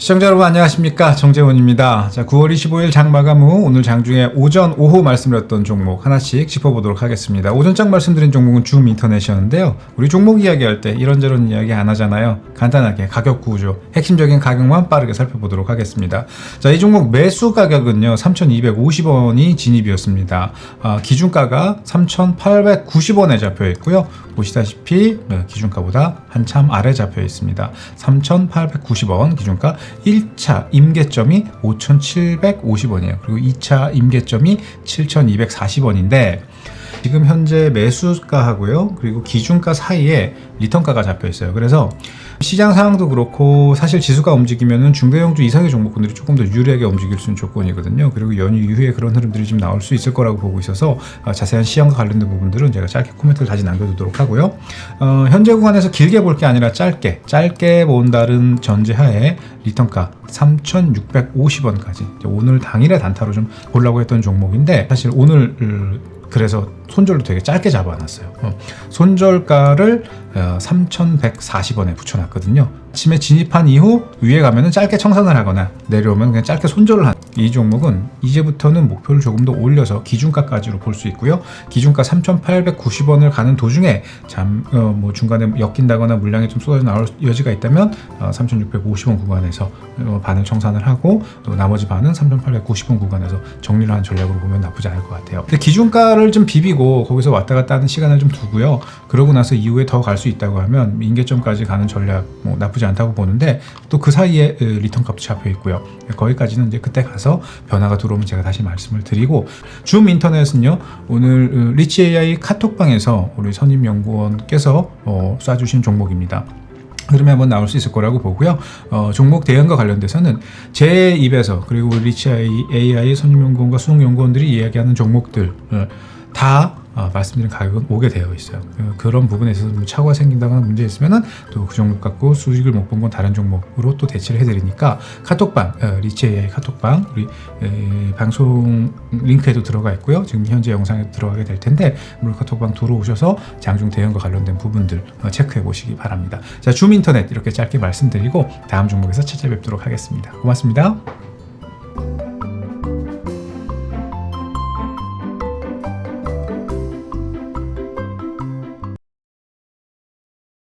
시청자 여러분 안녕하십니까 정재원입니다. 자 9월 25일 장 마감 후 오늘 장중에 오전 오후 말씀드렸던 종목 하나씩 짚어보도록 하겠습니다. 오전 장 말씀드린 종목은 줌 인터넷이었는데요. 우리 종목 이야기할 때 이런저런 이야기 안 하잖아요. 간단하게 가격 구조, 핵심적인 가격만 빠르게 살펴보도록 하겠습니다. 자이 종목 매수 가격은요 3,250원이 진입이었습니다. 아, 기준가가 3,890원에 잡혀 있고요. 보시다시피 네, 기준가보다 한참 아래 잡혀 있습니다. 3,890원 기준가 1차 임계점이 5,750원이에요. 그리고 2차 임계점이 7,240원인데 지금 현재 매수가하고요. 그리고 기준가 사이에 리턴가가 잡혀 있어요. 그래서 시장 상황도 그렇고 사실 지수가 움직이면은 중대형주 이상의 종목군들이 조금 더 유리하게 움직일 수 있는 조건이거든요. 그리고 연휴 이후에 그런 흐름들이 좀 나올 수 있을 거라고 보고 있어서 어, 자세한 시황과 관련된 부분들은 제가 짧게 코멘트를 다시 남겨두도록 하고요. 어, 현재 구간에서 길게 볼 게 아니라 짧게 짧게 본다는 전제하에 리턴가 3,650원까지 오늘 당일의 단타로 좀 보려고 했던 종목인데 사실 오늘 음, 그래서 손절도 되게 짧게 잡아놨어요. 어, 손절가를 어, 3,140원에 붙여놨거든요. 아침에 진입한 이후 위에 가면은 짧게 청산을 하거나 내려오면 그냥 짧게 손절을 한 이 종목은 이제부터는 목표를 조금 더 올려서 기준가까지로 볼 수 있고요. 기준가 3,890원을 가는 도중에 잠 뭐 중간에 엮인다거나 물량이 좀 쏟아져 나올 여지가 있다면 어, 3,650원 구간에서 어, 반을 청산을 하고 또 나머지 반은 3,890원 구간에서 정리를 한 전략으로 보면 나쁘지 않을 것 같아요. 근데 기준가를 좀 비비고 거기서 왔다 갔다 하는 시간을 좀 두고요. 그러고 나서 이후에 더갈 수 있다고 하면 인계점까지 가는 전략 뭐 나쁘지 않다고 보는데 또 그 사이에 으, 리턴 값도 잡혀 있고요. 거기까지는 이제 그때 가서 변화가 들어오면 제가 다시 말씀을 드리고 줌 인터넷은요 오늘 으, 리치 AI 카톡방에서 우리 선임 연구원께서 어, 쏴주신 종목입니다. 흐름이 한번 나올 수 있을 거라고 보고요. 어, 종목 대응과 관련돼서는 제 입에서 그리고 리치 AI 선임연구원과 수능연구원들이 이야기하는 종목들 어, 다 어, 말씀드린 가격은 오게 되어 있어요. 그- 그런 부분에 있어서 뭐 착오가 생긴다거나 문제 있으면은 또 그 종목 갖고 수익을 못 본 건 다른 종목으로 또 대치를 해드리니까 카톡방 어, 리치 AI 카톡방 우리 에, 방송 링크에도 들어가 있고요. 지금 현재 영상에 들어가게 될 텐데 물론 카톡방 들어오셔서 장중 대응과 관련된 부분들 어, 체크해 보시기 바랍니다. 자, 줌 인터넷 이렇게 짧게 말씀드리고 다음 종목에서 찾아뵙도록 하겠습니다. 고맙습니다.